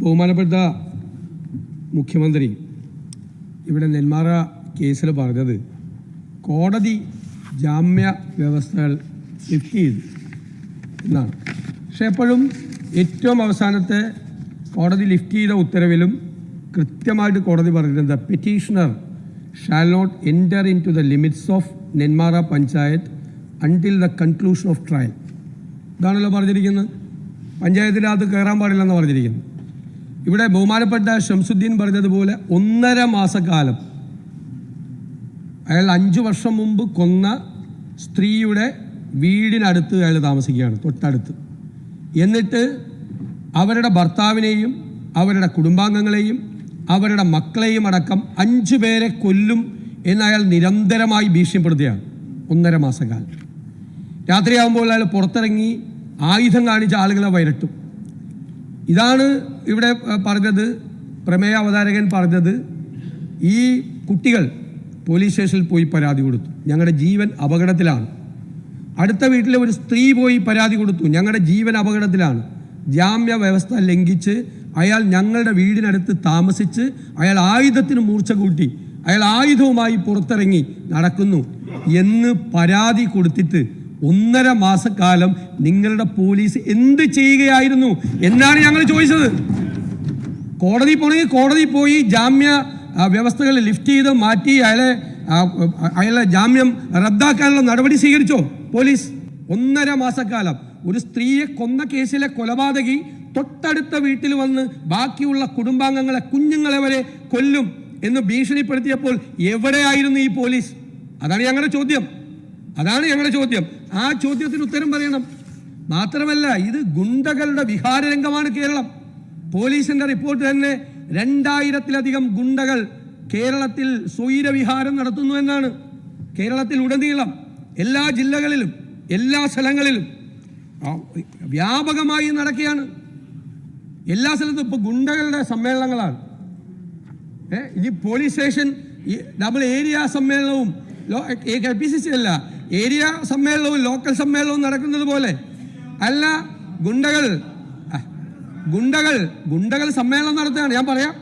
ബഹുമാനപ്പെട്ട മുഖ്യമന്ത്രി ഇവിടെ നെന്മാറ കേസിൽ പറഞ്ഞത് കോടതി ജാമ്യ വ്യവസ്ഥകൾ ലിഫ്റ്റ് ചെയ്തു എന്നാണ്. പക്ഷെ എപ്പോഴും ഏറ്റവും അവസാനത്തെ കോടതി ലിഫ്റ്റ് ചെയ്ത ഉത്തരവിലും കൃത്യമായിട്ട് കോടതി പറഞ്ഞിരുന്നത് petitioner shall not enter into the limits of Nenmara panchayat until the conclusion of trial ഇതാണല്ലോ പറഞ്ഞിരിക്കുന്നത്. പഞ്ചായത്തിന്റെ അത് കയറാൻ പാടില്ലെന്ന് പറഞ്ഞിരിക്കുന്നത് ഇവിടെ ബഹുമാനപ്പെട്ട ഷംസുദ്ദീൻ പറഞ്ഞതുപോലെ ഒന്നര മാസക്കാലം. അയാൾ അഞ്ചു വർഷം മുമ്പ് കൊന്ന സ്ത്രീയുടെ വീടിനടുത്ത് അയാൾ താമസിക്കുകയാണ് തൊട്ടടുത്ത്. എന്നിട്ട് അവരുടെ ഭർത്താവിനെയും അവരുടെ കുടുംബാംഗങ്ങളെയും അവരുടെ മക്കളെയും അടക്കം അഞ്ചു പേരെ കൊല്ലും എന്ന് അയാൾ നിരന്തരമായി ഭീഷണിപ്പെടുത്തുകയാണ് ഒന്നര മാസക്കാലം. രാത്രിയാകുമ്പോൾ അയാൾ പുറത്തിറങ്ങി ആയുധം കാണിച്ച ആളുകളെ വരട്ടും ഇതാണ് ഇവിടെ പറഞ്ഞത് പ്രമേയ അവതാരകൻ പറഞ്ഞത്. ഈ കുട്ടികൾ പോലീസ് സ്റ്റേഷനിൽ പോയി പരാതി കൊടുത്തു. ഞങ്ങളുടെ ജീവൻ അപകടത്തിലാണ്. അടുത്ത വീട്ടിലെ ഒരു സ്ത്രീ പോയി പരാതി കൊടുത്തു. ഞങ്ങളുടെ ജീവൻ അപകടത്തിലാണ്. ജാമ്യ വ്യവസ്ഥ ലംഘിച്ച് അയാൾ ഞങ്ങളുടെ വീടിനടുത്ത് താമസിച്ച് അയാൾ ആയുധത്തിന് മൂർച്ച കൂട്ടി അയാൾ ആയുധവുമായി പുറത്തിറങ്ങി നടക്കുന്നു എന്ന് പരാതി കൊടുത്തിട്ട് ഒന്നര മാസക്കാലം നിങ്ങളുടെ പോലീസ് എന്ത് ചെയ്യുകയായിരുന്നു എന്നാണ് ഞങ്ങൾ ചോദിച്ചത്. കോടതി പോണെങ്കിൽ കോടതി പോയി ജാമ്യ വ്യവസ്ഥകൾ ലിഫ്റ്റ് ചെയ്ത് മാറ്റി അയാളെ അയാളെ ജാമ്യം റദ്ദാക്കാനുള്ള നടപടി സ്വീകരിച്ചോ പോലീസ്? ഒന്നര മാസക്കാലം. ഒരു സ്ത്രീയെ കൊന്ന കേസിലെ കൊലപാതകി തൊട്ടടുത്ത വീട്ടിൽ വന്ന് ബാക്കിയുള്ള കുടുംബാംഗങ്ങളെ കുഞ്ഞുങ്ങളെ വരെ കൊല്ലും എന്ന് ഭീഷണിപ്പെടുത്തിയപ്പോൾ എവിടെയായിരുന്നു ഈ പോലീസ്? അതാണ് ഞങ്ങളുടെ ചോദ്യം. അതാണ് ഞങ്ങളുടെ ചോദ്യം. ആ ചോദ്യത്തിന് ഉത്തരം പറയണം. മാത്രമല്ല ഇത് ഗുണ്ടകളുടെ വിഹാരരംഗമാണ് കേരളം. പോലീസിന്റെ റിപ്പോർട്ട് തന്നെ രണ്ടായിരത്തിലധികം ഗുണ്ടകൾ കേരളത്തിൽ സ്വൈരവിഹാരം നടത്തുന്നു എന്നാണ്. കേരളത്തിൽ ഉടനീളം എല്ലാ ജില്ലകളിലും എല്ലാ സ്ഥലങ്ങളിലും വ്യാപകമായി നടക്കുകയാണ്. എല്ലാ സ്ഥലത്തും ഇപ്പോൾ ഗുണ്ടകളുടെ സമ്മേളനങ്ങളാണ്. ഈ പോലീസ് സ്റ്റേഷൻ നമ്മൾ ഏരിയ സമ്മേളനവും അല്ല ഏരിയ സമ്മേളനവും ലോക്കൽ സമ്മേളനവും നടക്കുന്നത് പോലെ അല്ല ഗുണ്ടകൾ. ഗുണ്ടകൾ ഗുണ്ടകൾ സമ്മേളനം നടത്തുകയാണ്. ഞാൻ പറയാം.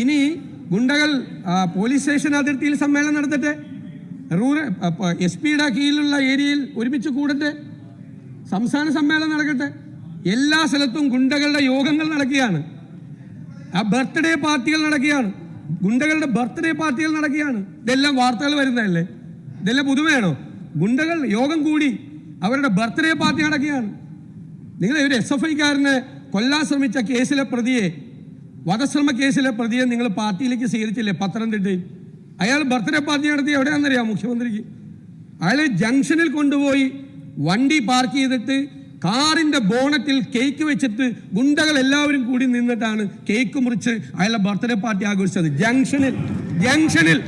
ഇനി ഗുണ്ടകൾ പോലീസ് സ്റ്റേഷൻ അതിർത്തിയിൽ സമ്മേളനം നടത്തട്ടെ. റൂറൽ എസ് പിയുടെ കീഴിലുള്ള ഏരിയയിൽ ഒരുമിച്ച് കൂടട്ടെ. സംസ്ഥാന സമ്മേളനം നടക്കട്ടെ. എല്ലാ സ്ഥലത്തും ഗുണ്ടകളുടെ യോഗങ്ങൾ നടക്കുകയാണ്. ആ ബർത്ത്ഡേ പാർട്ടികൾ നടക്കുകയാണ്. ഗുണ്ടകളുടെ ബർത്ത്ഡേ പാർട്ടികൾ നടക്കുകയാണ്. ഇതെല്ലാം വാർത്തകൾ വരുന്നതല്ലേ? ഇതെല്ലാം പുതുമയാണോ? ഗുണ്ടകൾ യോഗം കൂടി അവരുടെ ബർത്ത്ഡേ പാർട്ടി നടക്കുകയാണ്. നിങ്ങൾ ഒരു എസ് എഫ് ഐക്കാരനെ കൊല്ലാൻ ശ്രമിച്ച കേസിലെ പ്രതിയെ വധശ്രമ കേസിലെ പ്രതിയെ നിങ്ങൾ പാർട്ടിയിലേക്ക് സ്വീകരിച്ചില്ലേ? പത്തനംതിട്ടയിൽ. അയാൾ ബർത്ത്ഡേ പാർട്ടി നടത്തി എവിടെയാണെന്നറിയാം മുഖ്യമന്ത്രിക്ക്? അയാളെ ജംഗ്ഷനിൽ കൊണ്ടുപോയി വണ്ടി പാർക്ക് ചെയ്തിട്ട് കാറിന്റെ ബോണറ്റിൽ കേക്ക് വെച്ചിട്ട് ഗുണ്ടകൾ എല്ലാവരും കൂടി നിന്നിട്ടാണ് കേക്ക് മുറിച്ച് അയാളുടെ ബർത്ത്ഡേ പാർട്ടി ആഘോഷിച്ചത്. ജംഗ്ഷനിൽ ജംഗ്ഷനിൽ.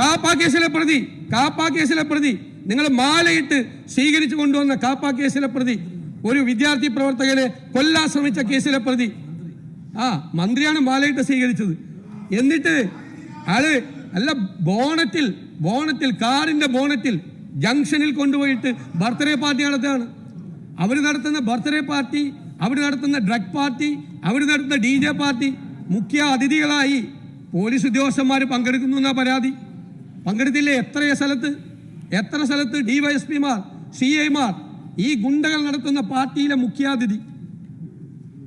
കാപ്പ കേസിലെ പ്രതി കാപ്പ കേസിലെ പ്രതി. നിങ്ങൾ മാലയിട്ട് സ്വീകരിച്ചു കൊണ്ടുവന്ന കാപ്പ കേസിലെ പ്രതി. ഒരു വിദ്യാർത്ഥി പ്രവർത്തകനെ കൊല്ലാൻ ശ്രമിച്ച കേസിലെ പ്രതി. ആ മന്ത്രിയാണ് മാലയിട്ട് സ്വീകരിച്ചത്. എന്നിട്ട് ആൾ അല്ല ബോണറ്റിൽ ബോണറ്റിൽ കാറിന്റെ ബോണറ്റിൽ ജംഗ്ഷനിൽ കൊണ്ടുപോയിട്ട് ബർത്ത്ഡേ പാർട്ടി നടത്തുകയാണ്. അവർ നടത്തുന്ന ബർത്ത്ഡേ പാർട്ടി അവർ നടത്തുന്ന ഡ്രഗ് പാർട്ടി അവർ നടത്തുന്ന ഡി പാർട്ടി മുഖ്യ അതിഥികളായി പോലീസ് ഉദ്യോഗസ്ഥന്മാർ പങ്കെടുക്കുന്നു എന്നാ പരാതി. പങ്കെടുത്തില്ലേ? എത്ര സ്ഥലത്ത്? എത്ര സ്ഥലത്ത് ഡിവൈഎസ്പിമാർ സി ഐമാർ ഈ ഗുണ്ടകൾ നടത്തുന്ന പാർട്ടിയിലെ മുഖ്യാതിഥി?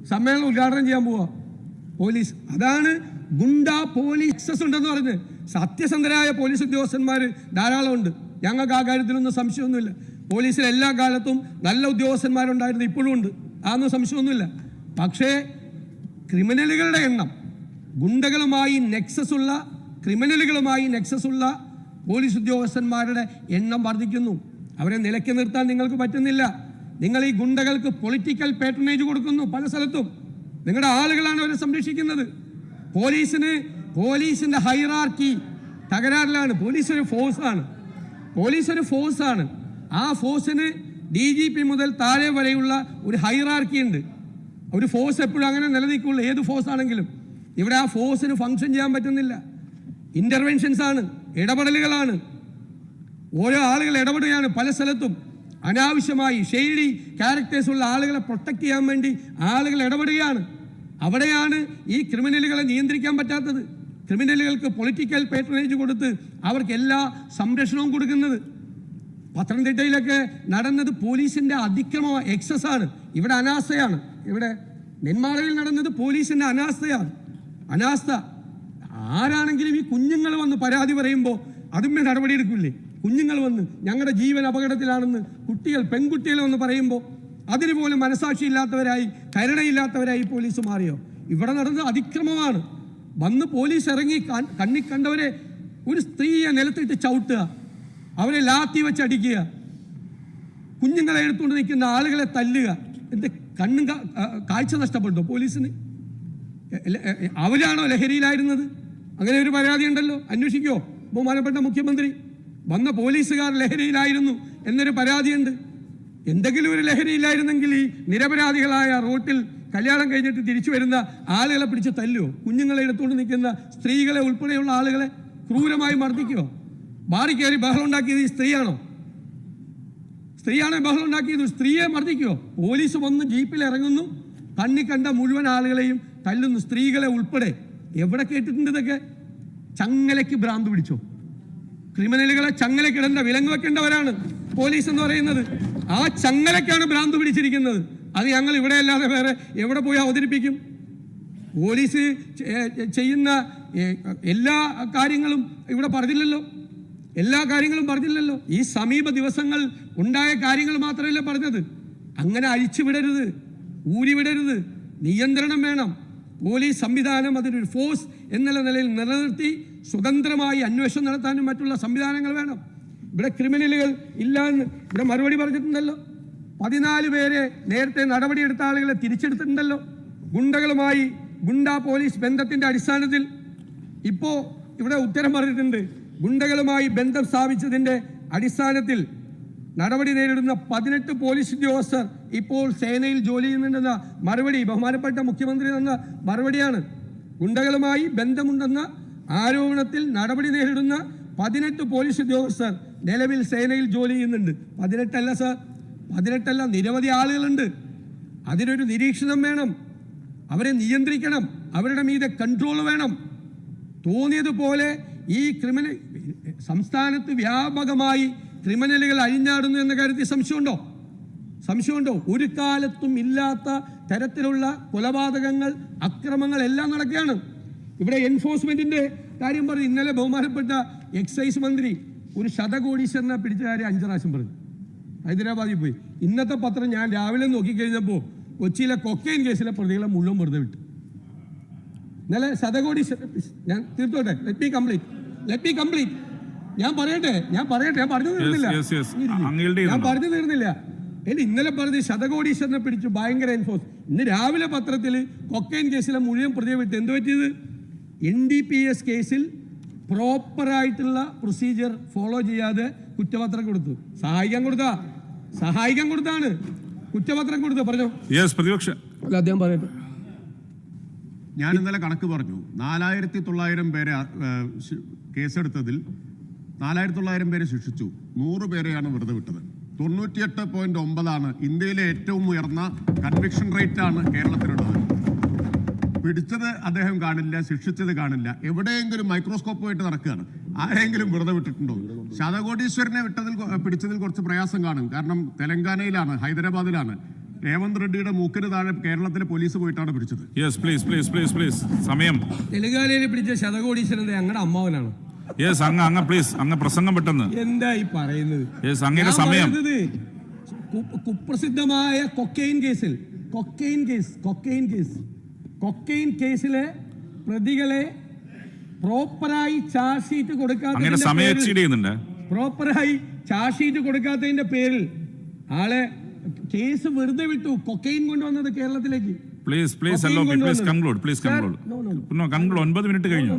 സമ്മേളനം ഉദ്ഘാടനം ചെയ്യാൻ പോവാ. പോലീസ്. അതാണ് ഗുണ്ട പോലീസ് ഉണ്ടെന്ന് പറഞ്ഞ് സത്യസന്ധരായ പോലീസ് ഉദ്യോഗസ്ഥന്മാർ ധാരാളമുണ്ട്. ഞങ്ങൾക്ക് ആ കാര്യത്തിലൊന്നും സംശയമൊന്നുമില്ല. പോലീസിൽ എല്ലാ കാലത്തും നല്ല ഉദ്യോഗസ്ഥന്മാരുണ്ടായിരുന്നു ഇപ്പോഴും ഉണ്ട്. അതൊന്നും സംശയമൊന്നുമില്ല. പക്ഷേ ക്രിമിനലുകളുടെ എണ്ണം ഗുണ്ടകളുമായി നെക്സസ് ഉള്ള ക്രിമിനലുകളുമായി നെക്സസ് ഉള്ള പോലീസ് ഉദ്യോഗസ്ഥന്മാരുടെ എണ്ണം വർദ്ധിക്കുന്നു. അവരെ നിലയ്ക്ക് നിർത്താൻ നിങ്ങൾക്ക് പറ്റുന്നില്ല. നിങ്ങൾ ഈ ഗുണ്ടകൾക്ക് പൊളിറ്റിക്കൽ പാട്രണേജ് കൊടുക്കുന്നു പല സ്ഥലത്തും. നിങ്ങളുടെ ആളുകളാണ് അവരെ സംരക്ഷിക്കുന്നത്. പോലീസിന് പോലീസിന്റെ ഹൈറാർക്കി തകരാറിലാണ്. പോലീസ് ഒരു ഫോഴ്സാണ് പോലീസ് ഒരു ഫോഴ്സാണ് ആ ഫോഴ്സിന് ഡി ജി പി മുതൽ താഴെ വരെയുള്ള ഒരു ഹൈറാർക്കി ഉണ്ട്. ഒരു ഫോഴ്സ് എപ്പോഴും അങ്ങനെ നിലനിൽക്കുള്ളൂ. ഏത് ഫോഴ്സ് ആണെങ്കിലും. ഇവിടെ ആ ഫോഴ്സിന് ഫങ്ഷൻ ചെയ്യാൻ പറ്റുന്നില്ല. ഇന്റർവെൻഷൻസ് ആണ് ഇടപെടലുകളാണ്. ഓരോ ആളുകൾ ഇടപെടുകയാണ് പല സ്ഥലത്തും. അനാവശ്യമായി ഷെയ്ഡി ക്യാരക്ടേഴ്സ് ഉള്ള ആളുകളെ പ്രൊട്ടക്ട് ചെയ്യാൻ വേണ്ടി ആളുകൾ ഇടപെടുകയാണ്. അവിടെയാണ് ഈ ക്രിമിനലുകളെ നിയന്ത്രിക്കാൻ പറ്റാത്തത്. ക്രിമിനലുകൾക്ക് പൊളിറ്റിക്കൽ പേട്രണേജ് കൊടുത്ത് അവർക്ക് എല്ലാ സംരക്ഷണവും കൊടുക്കുന്നത്. പത്തനംതിട്ടയിലൊക്കെ നടന്നത് പോലീസിന്റെ അതിക്രമ എക്സസ് ആണ്. ഇവിടെ അനാസ്ഥയാണ്. ഇവിടെ നെന്മാളയിൽ നടന്നത് പോലീസിന്റെ അനാസ്ഥയാണ്. അനാസ്ഥ. ആരാണെങ്കിലും ഈ കുഞ്ഞുങ്ങൾ വന്ന് പരാതി പറയുമ്പോൾ അതുമ്മേ നടപടിയെടുക്കില്ലേ കുഞ്ഞുങ്ങൾ വന്ന് ഞങ്ങളുടെ ജീവൻ അപകടത്തിലാണെന്ന് കുട്ടികൾ പെൺകുട്ടികൾ വന്ന് പറയുമ്പോൾ അതിന് പോലും മനസാക്ഷിയില്ലാത്തവരായി കരുണയില്ലാത്തവരായി പോലീസ് മാറിയോ? ഇവിടെ നടന്നത് അതിക്രമമാണ്. വന്ന് പോലീസ് ഇറങ്ങി കണ്ണി കണ്ടവരെ ഒരു സ്ത്രീയെ നിലത്തിട്ട് ചവിട്ടുക അവരെ ലാത്തി വെച്ചടിക്കുക കുഞ്ഞുങ്ങളെ എടുത്തുകൊണ്ട് നിൽക്കുന്ന ആളുകളെ തല്ലുക. എന്ത് കണ്ണും കാഴ്ച നഷ്ടപ്പെട്ടോ പോലീസിന്? അവരാണോ ലഹരിയിലായിരുന്നത്? അങ്ങനെ ഒരു പരാതി ഉണ്ടല്ലോ. അന്വേഷിക്കോ. ബഹുമാനപ്പെട്ട മുഖ്യമന്ത്രി വന്ന പോലീസുകാർ ലഹരിയിലായിരുന്നു എന്നൊരു പരാതിയുണ്ട്. എന്തെങ്കിലും ഒരു ലഹരിയില്ലായിരുന്നെങ്കിൽ ഈ നിരപരാധികളായ റോട്ടിൽ കല്യാണം കഴിഞ്ഞിട്ട് തിരിച്ചു വരുന്ന ആളുകളെ പിടിച്ച് തല്ലുവോ? കുഞ്ഞുങ്ങളെ എടുത്തുകൊണ്ട് നിൽക്കുന്ന സ്ത്രീകളെ ഉൾപ്പെടെയുള്ള ആളുകളെ ക്രൂരമായി മർദ്ദിക്കുവോ? ബാറി കയറി ബഹളം ഉണ്ടാക്കിയത് ഈ സ്ത്രീയാണോ? സ്ത്രീയാണോ ബഹളം ഉണ്ടാക്കിയത് സ്ത്രീയെ മർദ്ദിക്കുവോ? പോലീസ് വന്ന് ജീപ്പിൽ ഇറങ്ങുന്നു. കണ്ണി കണ്ട മുഴുവൻ ആളുകളെയും തല്ലുന്നു സ്ത്രീകളെ ഉൾപ്പെടെ. എവിടെ കേട്ടിട്ടുണ്ട് ഇതൊക്കെ? ചങ്ങലയ്ക്ക് ഭ്രാന്ത് പിടിച്ചോ? ക്രിമിനലുകളെ ചങ്ങലക്കിടേണ്ട വിലങ്ങ് വെക്കേണ്ടവരാണ് പോലീസ് എന്ന് പറയുന്നത്. ആ ചങ്ങലക്കാണ് ഭ്രാന്ത് പിടിച്ചിരിക്കുന്നത്. അത് ഞങ്ങൾ ഇവിടെ അല്ലാതെ വേറെ എവിടെ പോയി അവതരിപ്പിക്കും? പോലീസ് ചെയ്യുന്ന എല്ലാ കാര്യങ്ങളും ഇവിടെ പറഞ്ഞില്ലല്ലോ. എല്ലാ കാര്യങ്ങളും പറഞ്ഞില്ലല്ലോ. ഈ സമീപ ദിവസങ്ങൾ ഉണ്ടായ കാര്യങ്ങൾ മാത്രമല്ല പറഞ്ഞത്. അങ്ങനെ അഴിച്ചു അഴിച്ചുവിടരുത്. ഊരിവിടരുത്. നിയന്ത്രണം വേണം. പോലീസ് സംവിധാനം അതിനൊരു ഫോഴ്സ് എന്നുള്ള നിലയിൽ നിലനിർത്തി സ്വതന്ത്രമായി അന്വേഷണം നടത്താനും മറ്റുള്ള സംവിധാനങ്ങൾ വേണം. ഇവിടെ ക്രിമിനലുകൾ ഇല്ല എന്ന് ഇവിടെ മറുപടി പറഞ്ഞിട്ടുണ്ടല്ലോ. പതിനാല് പേരെ നേരത്തെ നടപടിയെടുത്ത ആളുകളെ തിരിച്ചെടുത്തിട്ടുണ്ടല്ലോ. ഗുണ്ടകളുമായി ഗുണ്ടാ പോലീസ് ബന്ധത്തിന്റെ അടിസ്ഥാനത്തിൽ. ഇപ്പോ ഇവിടെ ഉത്തരം പറഞ്ഞിട്ടുണ്ട്. ഗുണ്ടകളുമായി ബന്ധം സ്ഥാപിച്ചതിന്റെ അടിസ്ഥാനത്തിൽ നടപടി നേരിടുന്ന പതിനെട്ട് പോലീസ് ഉദ്യോഗസ്ഥർ ഇപ്പോൾ സേനയിൽ ജോലി ചെയ്യുന്നുണ്ടെന്ന മറുപടി ബഹുമാനപ്പെട്ട മുഖ്യമന്ത്രി തന്ന മറുപടിയാണ്. ഗുണ്ടകളുമായി ബന്ധമുണ്ടെന്ന ആരോപണത്തിൽ നടപടി നേരിടുന്ന പതിനെട്ട് പോലീസ് ഉദ്യോഗസ്ഥർ നിലവിൽ സേനയിൽ ജോലി ചെയ്യുന്നുണ്ട്. പതിനെട്ടല്ല സാർ പതിനെട്ടല്ല നിരവധി ആളുകളുണ്ട്. അതിനൊരു നിരീക്ഷണം വേണം. അവരെ നിയന്ത്രിക്കണം. അവരുടെ മീതെ കൺട്രോൾ വേണം. തോന്നിയതുപോലെ ഈ ക്രിമിനൽ സംസ്ഥാനത്ത് വ്യാപകമായി ക്രിമിനലുകൾ അഴിഞ്ഞാടുന്നു എന്ന കാര്യത്തിൽ സംശയമുണ്ടോ? സംശയമുണ്ടോ? ഒരു കാലത്തും ഇല്ലാത്ത തരത്തിലുള്ള കൊലപാതകങ്ങൾ അക്രമങ്ങൾ എല്ലാം നടക്കുകയാണ്. ഇവിടെ എൻഫോഴ്സ്മെന്റിന്റെ കാര്യം പറഞ്ഞു. ഇന്നലെ ബഹുമാനപ്പെട്ട എക്സൈസ് മന്ത്രി ഒരു ശതകോടീശ്വരനെ പിടിച്ച കാര്യം അഞ്ചു പ്രാവശ്യം പറഞ്ഞു. ഹൈദരാബാദിൽ പോയി. ഇന്നത്തെ പത്രം ഞാൻ രാവിലെ നോക്കിക്കഴിഞ്ഞപ്പോൾ കൊച്ചിയിലെ കൊക്കൈൻ കേസിലെ പ്രതികളെ മുഴുവൻ വെറുതെ വിട്ടു. ഇന്നലെ ശതകോടീശ്വരൻ ഞാൻ തീർത്തോട്ടെ. Let be complete let be complete ഞാൻ പറയട്ടെ ഞാൻ പറയട്ടെ ഞാൻ പറഞ്ഞു തീർന്നില്ല. ഞാൻ പറഞ്ഞു തീർന്നില്ല. എന്റെ ഇന്നലെ പറഞ്ഞ് ശതകോടീശ്വരനെ പിടിച്ചു ഭയങ്കര എൻഫോഴ്സ് ഇന്ന് രാവിലെ പത്രത്തിൽ കൊക്കൈൻ കേസിലെ മുഴുവൻ പ്രതിയെ വിട്ട് എന്ത് പറ്റിയത്? എൻ ഡി പി എസ് കേസിൽ പ്രോപ്പറായിട്ടുള്ള പ്രൊസീജിയർ ഫോളോ ചെയ്യാതെ കുറ്റപത്രം കൊടുത്തു. സഹായിക്കാൻ കൊടുത്താ. സഹായിക്കാൻ കൊടുത്താണ്. കുറ്റപത്രം കൊടുത്തു. പറഞ്ഞു? പ്രതിപക്ഷ. അല്ല അദ്ദേഹം പറയട്ടെ. ഞാൻ ഇന്നലെ കണക്ക് പറഞ്ഞു. നാലായിരത്തി തൊള്ളായിരം പേരെ കേസെടുത്തതിൽ നാലായിരത്തി തൊള്ളായിരം പേരെ ശിക്ഷിച്ചു. നൂറ് പേരെയാണ് വെറുതെ വിട്ടത്. തൊണ്ണൂറ്റിയെട്ട് പോയിന്റ് ഒമ്പതാണ് ഇന്ത്യയിലെ ഏറ്റവും ഉയർന്ന കൺവിക്ഷൻ റേറ്റ് ആണ് കേരളത്തിലുള്ളത്. പിടിച്ചത് അദ്ദേഹം കാണില്ല ശിക്ഷിച്ചത് കാണില്ല. എവിടെയെങ്കിലും മൈക്രോസ്കോപ്പുമായിട്ട് നടക്കുകയാണ്. ആരെങ്കിലും വെറുതെ വിട്ടിട്ടുണ്ടോ? ശതകോടീശ്വരനെ വിട്ടതിൽ പിടിച്ചതിൽ കുറച്ച് പ്രയാസം കാണും. കാരണം തെലങ്കാനയിലാണ് ഹൈദരാബാദിലാണ്. രേവന്ത് റെഡ്ഡിയുടെ മൂക്കിന് താഴെ കേരളത്തിലെ പോലീസ് പോയിട്ടാണ് പിടിച്ചത്. Yes please please please please സമയം. തെലുങ്കാനയിൽ പിടിച്ച ശതകോടീശ്വരന്റെ ഞങ്ങളുടെ അമ്മാവനാണ്. യെസ് അങ്ങ് അങ്ങ് പ്ലീസ് അങ്ങ് പ്രസംഗം പെട്ടെന്ന്. എന്താ ഈ പറയുന്നത്? യെസ് അങ്ങയുടെ സമയം. കുപ്രസിദ്ധമായ കൊക്കൈൻ കേസിൽ cocaine case cocaine case cocaine കേസിലെ പ്രതികളെ പ്രോപ്പറായി ചാർജ് ഷീറ്റ് കൊടുക്കാത്ത പ്രോപ്പറായി ചാർജ് ഷീറ്റ് കൊടുക്കാത്തതിന്റെ പേരിൽ ആളെ കേസ് വെറുതെ വിട്ടു. കൊക്കൈൻ കൊണ്ടുവന്നത് കേരളത്തിലേക്ക്. Please please allow please. Conclude please conclude conclude ഒൻപത് മിനിറ്റ് കഴിഞ്ഞു.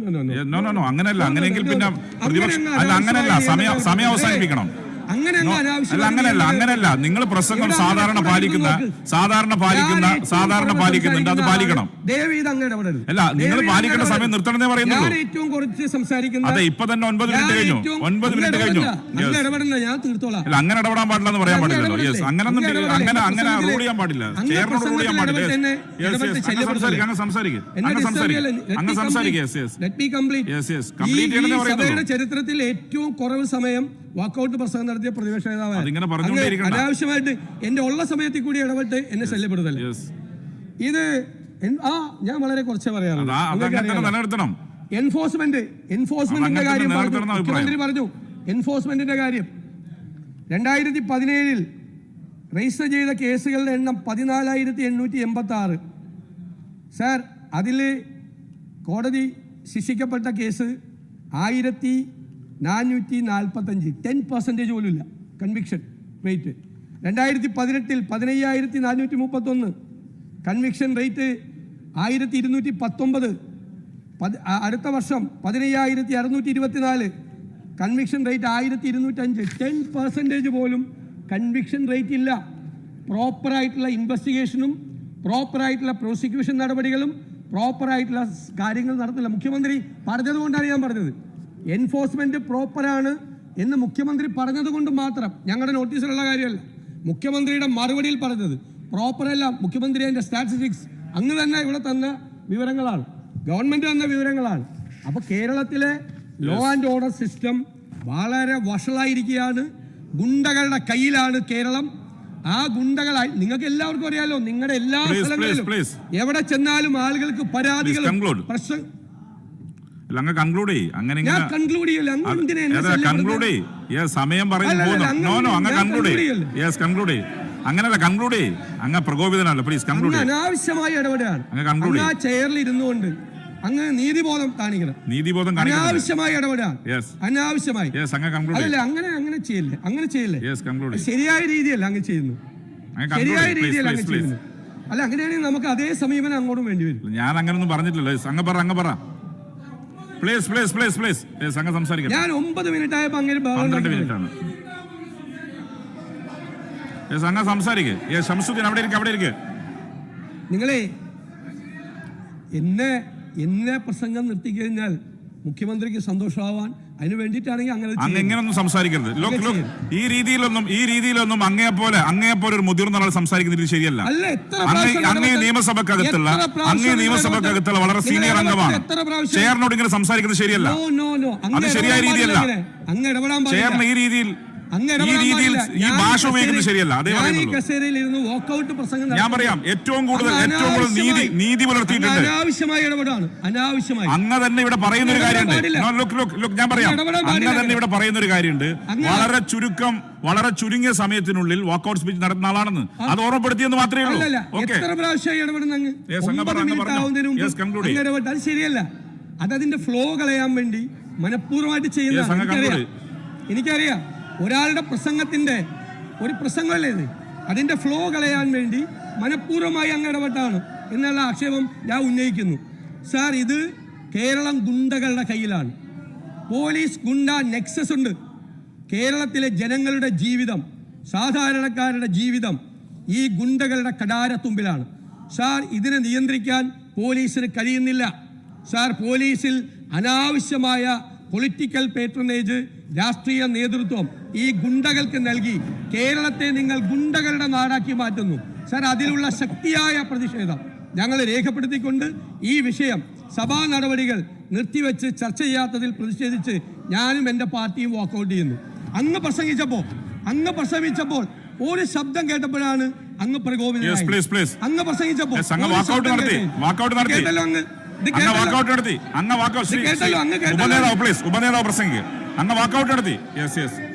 നോ നോ നോ അങ്ങനെയല്ല അങ്ങനെയെങ്കിൽ പിന്നെ പ്രതിപക്ഷ അല്ല അങ്ങനെയല്ല സമയം സമയം അവസാനിപ്പിക്കണം. അങ്ങനെയല്ല നിങ്ങൾ- അങ്ങനെയല്ല നിങ്ങൾ പ്രസംഗം സാധാരണ പാലിക്കുന്ന സാധാരണ പാലിക്കുന്ന സാധാരണ പാലിക്കുന്നുണ്ട് അത് പാലിക്കണം. അല്ല, നിങ്ങൾ പാലിക്കേണ്ട സമയം നിർത്തണമെന്നേ പറയുന്നുള്ളൂ. ഏറ്റവും കുറച്ച് സംസാരിക്കുന്ന അതെ ഇപ്പൊ തന്നെ ഒൻപത് മിനിറ്റ് കഴിഞ്ഞു. ഒൻപത് മിനിറ്റ് കഴിഞ്ഞു. ഞാൻ തീർത്തോളാം. അല്ല അങ്ങനെ ഇടപെടാൻ പാടില്ല എന്ന് പറയാൻ പാടില്ലല്ലോ. യെസ് അങ്ങനെ? അങ്ങനെ അങ്ങനെ റൂൾ ചെയ്യാൻ പാടില്ല. ചെയറിനോട് റൂൾ ചെയ്യാൻ പാടില്ല. അങ്ങനെ സംസാരിക്കും അങ്ങനെ സംസാരിക്കും. അങ്ങനെ സംസാരിക്കും. ചെയ്യല്ലേ? Let അങ്ങ് me സംസാരിക്കുക യെസ് യെസ് കംപ്ലീറ്റ് പറയുന്നത് ചെയ്യണമെന്നേ. സഭയുടെ ചരിത്രത്തിൽ ഏറ്റവും കുറവ് സമയം വാക്കൌട്ട് പ്രസംഗം നടത്തിയ പ്രതിപക്ഷ നേതാവ്. അനാവശ്യമായിട്ട് എന്റെ ഉള്ള സമയത്തിൽ കൂടി ഇടപെട്ട് എന്നെ ശല്യപ്പെടുത്തല്ല? ഇത് ആ ഞാൻ വളരെ കുറച്ചേ പറയാറുള്ളൂ എൻഫോഴ്സ്മെന്റ് എൻഫോഴ്സ്മെന്റിന്റെ കാര്യം മുഖ്യമന്ത്രി പറഞ്ഞു. എൻഫോഴ്സ്മെന്റിന്റെ കാര്യം. രണ്ടായിരത്തി പതിനേഴിൽ രജിസ്റ്റർ ചെയ്ത കേസുകളുടെ എണ്ണം പതിനാലായിരത്തി എണ്ണൂറ്റി എൺപത്തി ആറ് സാർ അതിൽ കോടതി ശിക്ഷിക്കപ്പെട്ട കേസ് ആയിരത്തി നാനൂറ്റി നാൽപ്പത്തഞ്ച് ടെൻ പെർസെന്റേജ് പോലും ഇല്ല കൺവിക്ഷൻ റേറ്റ് രണ്ടായിരത്തി പതിനെട്ടിൽ പതിനയ്യായിരത്തി നാനൂറ്റി മുപ്പത്തൊന്ന് കൺവിക്ഷൻ റേറ്റ് ആയിരത്തി ഇരുന്നൂറ്റി പത്തൊമ്പത് അടുത്ത വർഷം പതിനയ്യായിരത്തി അറുന്നൂറ്റി ഇരുപത്തിനാല് കൺവിക്ഷൻ റേറ്റ് ആയിരത്തി ഇരുന്നൂറ്റഞ്ച് ടെൻ പെർസെന്റേജ് പോലും കൺവിക്ഷൻ റേറ്റ് ഇല്ല. പ്രോപ്പറായിട്ടുള്ള ഇൻവെസ്റ്റിഗേഷനും പ്രോപ്പറായിട്ടുള്ള പ്രോസിക്യൂഷൻ നടപടികളും പ്രോപ്പറായിട്ടുള്ള കാര്യങ്ങൾ നടത്തില്ല. മുഖ്യമന്ത്രി പറഞ്ഞതുകൊണ്ടാണ് ഞാൻ പറഞ്ഞത്. എൻഫോഴ്സ്മെന്റ് പ്രോപ്പറാണ് എന്ന് മുഖ്യമന്ത്രി പറഞ്ഞതുകൊണ്ട് മാത്രം. ഞങ്ങളുടെ നോട്ടീസിലുള്ള കാര്യമല്ല. മുഖ്യമന്ത്രിയുടെ മറുപടിയിൽ പറഞ്ഞത് പ്രോപ്പറല്ല. മുഖ്യമന്ത്രി അതിന്റെ സ്റ്റാറ്റിസ്റ്റിക്സ് അങ്ങ് തന്നെ ഇവിടെ തന്ന വിവരങ്ങളാണ്. ഗവൺമെന്റ് തന്ന വിവരങ്ങളാണ്. അപ്പൊ കേരളത്തിലെ ലോ ആൻഡ് ഓർഡർ സിസ്റ്റം വളരെ വഷളായിരിക്കുകയാണ്. ഗുണ്ടകളുടെ കയ്യിലാണ് കേരളം. ആ ഗുണ്ടകളായി നിങ്ങൾക്ക് എല്ലാവർക്കും അറിയാലോ നിങ്ങളുടെ എല്ലാ സ്ഥലങ്ങളിലും എവിടെ ചെന്നാലും ആളുകൾക്ക് പരാതികൾ Please പ്രശ്നം അങ്ങ് കൺക്ലൂഡ് ചെയ്യ്. അങ്ങനെ കൺക്ലൂഡ് ചെയ്യ്. യെസ് സമയം പറയുന്നു അല്ല, അല്ല, പോകുന്നു. നോ നോ അങ്ങ് കൺക്ലൂഡ് ചെയ്യ്. യെസ് കൺക്ലൂഡ് ചെയ്യ്. അങ്ങനല്ല കൺക്ലൂഡ് ചെയ്യ്. അങ്ങ് പ്രകോപിതനല്ല പ്ലീസ് കൺക്ലൂഡ് അനാവശ്യമായി ഇടപെടുകയാണ് അങ്ങ് കൺക്ലൂഡ് ആ ചെയറിൽ ഇരുന്നുകൊണ്ട് അങ്ങ് നീതിബോധം കാണിക്കണം. നീതിബോധം അനാവശ്യമായി യെസ് അനാവശ്യമായി. അതല്ല അങ്ങനെ അങ്ങനെ ചെയ്യില്ലേ? അങ്ങനെ ചെയ്യില്ലേ? ശരിയായ രീതിയല്ല അങ്ങ് ചെയ്യുന്നു ശരിയായ രീതിയല്ല അങ്ങ് ചെയ്യുന്നു അല്ല അങ്ങനെയാണെങ്കിൽ നമുക്ക് അതേ സമീപനം അങ്ങോട്ടും വേണ്ടി വരും. ഞാൻ അങ്ങനൊന്നും പറഞ്ഞിട്ടില്ല പറഞ്ഞിട്ടില്ലല്ലോ. അങ്ങ് പറ അങ്ങ് പറ. Please please please please please അങ്ങ് സംസാരിക്കാം ഞാൻ ഒമ്പത് മിനിറ്റ് ആയപ്പോ അങ്ങനെ പന്ത്രണ്ട്. മിനിറ്റ് ആണ് യെസ് അങ്ങ് സംസാരിക്ക്. യെസ് ഷംസുദ്ദീൻ അവിടെ ഇരിക്കുക അവിടെ ഇരിക്കുക നിങ്ങളെ എന്നെ എന്നെ പ്രസംഗം നിർത്തിക്കഴിഞ്ഞാൽ മുഖ്യമന്ത്രിക്ക് സന്തോഷമാവാൻ അതിന് വേണ്ടിയിട്ടാണെങ്കിൽ അങ്ങനെ അങ്ങ്. ഇങ്ങനൊന്നും സംസാരിക്കരുത് ലോക്ക് ലോക്ക് ഈ രീതിയിലൊന്നും ഈ രീതിയിലൊന്നും അങ്ങയെ പോലെ അങ്ങയെ പോലെ ഒരു മുതിർന്ന ആൾ സംസാരിക്കുന്നത് ശരിയല്ല അങ്ങേ നിയമസഭക്കകത്തുള്ള അങ്ങേ നിയമസഭക്കകത്തുള്ള വളരെ സീനിയർ അംഗമാണ് ചെയറിനോട് ഇങ്ങനെ സംസാരിക്കുന്നത് ശരിയല്ല. അങ്ങ് അത് ശരിയായ രീതിയല്ല. അങ്ങ്. ചെയറിന് ഈ രീതിയിൽ അങ്ങ് ഈ രീതിയിൽ ഈ ഭാഷ ഉപയോഗിക്കുന്നത് ശരിയല്ല അതേ ഞാൻ പറയുന്നുള്ളൂ. പറയാം ഏറ്റവും കൂടുതൽ ഏറ്റവും കൂടുതൽ നീതി നീതി പുലർത്തിയിട്ടുണ്ട്. അനാവശ്യമായി ഇടപെടാണ്. അനാവശ്യമായി. അങ്ങ് തന്നെ ഇവിടെ പറയുന്ന ഒരു കാര്യമുണ്ട്. ഞാൻ പറയാം. അങ്ങ്. തന്നെ ഇവിടെ പറയുന്ന ഒരു കാര്യമുണ്ട് വളരെ ചുരുക്കം വളരെ ചുരുങ്ങിയ സമയത്തിനുള്ളിൽ വാക്കൗട്ട് സ്പീച്ച് നടത്തുന്ന ആളാണെന്ന്. അത് ഓർമ്മപ്പെടുത്തിയെന്ന് മാത്രമേ ഉള്ളൂ. ഓക്കെ അത് ശരിയല്ല. അത് അതിന്റെ ഫ്ലോ കളയാൻ വേണ്ടി മനഃപൂർവമായിട്ട് ചെയ്യുന്ന എനിക്കറിയാം. ഒരാളുടെ പ്രസംഗത്തിന്റെ ഒരു പ്രസംഗമല്ലേ ഇത്? അതിന്റെ ഫ്ലോ കളയാൻ വേണ്ടി മനഃപൂർവമായി അങ്ങ് ഇടപെട്ടാണ് എന്നുള്ള ആക്ഷേപം ഞാൻ ഉന്നയിക്കുന്നു. സാർ ഇത് കേരളം ഗുണ്ടകളുടെ കയ്യിലാണ്. പോലീസ് ഗുണ്ട നെക്സസ് ഉണ്ട്. കേരളത്തിലെ ജനങ്ങളുടെ ജീവിതം സാധാരണക്കാരുടെ ജീവിതം ഈ ഗുണ്ടകളുടെ കടാരത്തുമ്പിലാണ്. സാർ ഇതിനെ നിയന്ത്രിക്കാൻ പോലീസിന് കഴിയുന്നില്ല. സാർ പോലീസിൽ അനാവശ്യമായ പൊളിറ്റിക്കൽ പേട്രണേജ് രാഷ്ട്രീയ നേതൃത്വം ഈ ഗുണ്ടകൾക്ക് നൽകി. കേരളത്തെ നിങ്ങൾ ഗുണ്ടകളുടെ നാടാക്കി മാറ്റുന്നു. സർ അതിലുള്ള ശക്തിയായ പ്രതിഷേധം ഞങ്ങൾ രേഖപ്പെടുത്തിക്കൊണ്ട് ഈ വിഷയം സഭാ നടപടികൾ നിർത്തിവെച്ച് ചർച്ച ചെയ്യാത്തതിൽ പ്രതിഷേധിച്ച് ഞാനും എന്റെ പാർട്ടിയും വാക്കൗട്ട് ചെയ്യുന്നു. അങ്ങ് പ്രസംഗിച്ചപ്പോൾ അങ്ങ് പ്രസംഗിച്ചപ്പോൾ ഒരു ശബ്ദം കേട്ടപ്പോഴാണ് അങ്ങ് പ്രകോപിതം. അങ്ങ് പ്രസംഗിച്ചപ്പോൾ. കേട്ടല്ലോ അങ്ങ്. അങ്ങ്. വാക്കൗട്ട് നടത്തി. അങ്ങ് വാക്കൗട്ട്. ഉപനേതാവ് പ്ലീസ് ഉപനേതാവ് പ്രസംഗിക്ക്. അങ്ങ് വാക്കൗട്ട് നടത്തി. Yes yes